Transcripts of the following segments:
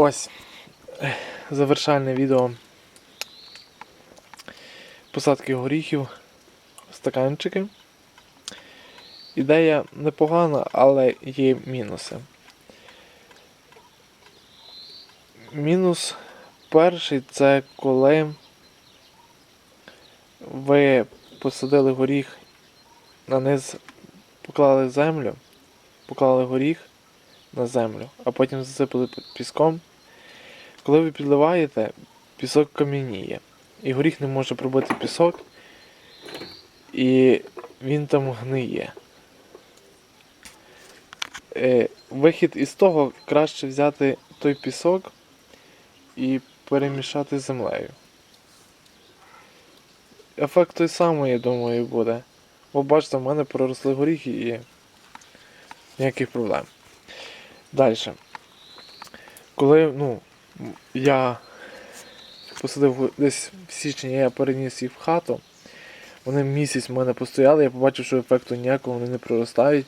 Ось завершальне відео посадки горіхів в стаканчики. Ідея непогана, але є мінуси. Мінус перший це коли ви посадили горіх, на низ поклали землю, поклали горіх на землю, а потім засипали пі- піском. Коли ви підливаєте, пісок кам'яніє. І горіх не може пробити пісок, і він там гниє. Е, вихід із того краще взяти той пісок і перемішати з землею. Ефект той самий, я думаю, буде. Бо бачите, в мене проросли горіхи і ніяких проблем. Далі. Коли ну, я посадив десь в січні, я переніс їх в хату. Вони місяць в мене постояли, я побачив, що ефекту ніякого вони не проростають.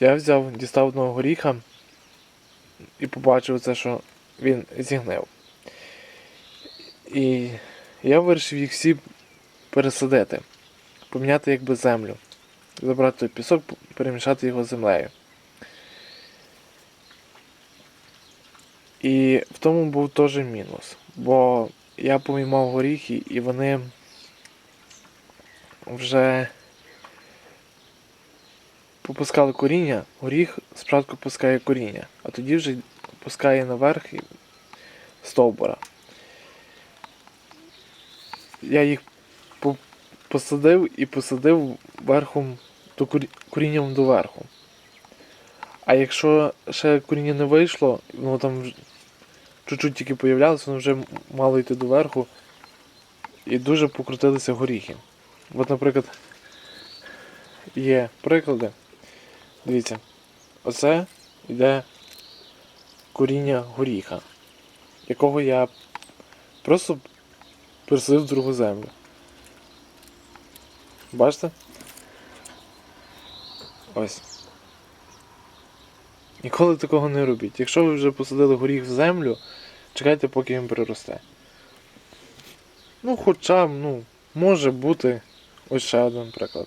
Я взяв, дістав одного горіха і побачив це, що він зігнив. І я вирішив їх всі пересадити, поміняти якби землю. Забрати той пісок, перемішати його з землею. І в тому був теж мінус. Бо я поміймав горіхи і вони вже попускали коріння, горіх спочатку пускає коріння, а тоді вже пускає наверх стовбура. Я їх посадив і посадив верхом до корі- корінням доверху. А якщо ще коріння не вийшло, воно там вже чуть-чуть тільки появлялося, воно вже мало йти доверху. І дуже покрутилися горіхи. От, наприклад, є приклади. Дивіться, оце йде коріння горіха, якого я просто пересадив в другу землю. Бачите? Ось. Ніколи такого не робіть. Якщо ви вже посадили горіх в землю, чекайте, поки він приросте. Ну, хоча, ну, може бути. Ось ще один приклад.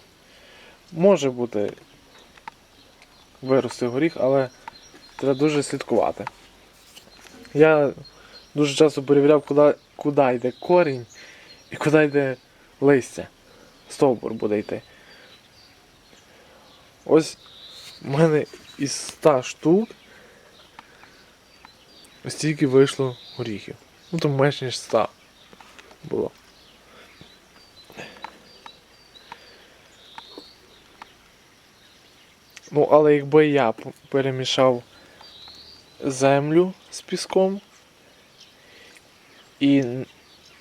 Може бути вирости горіх, але треба дуже слідкувати. Я дуже часто перевіряв, куди, куди йде корінь і куди йде листя. Стовбур буде йти. Ось в мене із 100 штук ось тільки вийшло горіхів. Ну там менше ніж 100 було. Ну, але якби я перемішав землю з піском і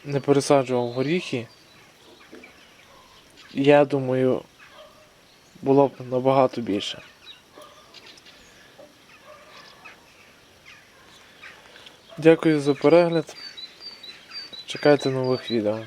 не пересаджував горіхи, я думаю, було б набагато більше. Дякую за перегляд. Чекайте нових відео.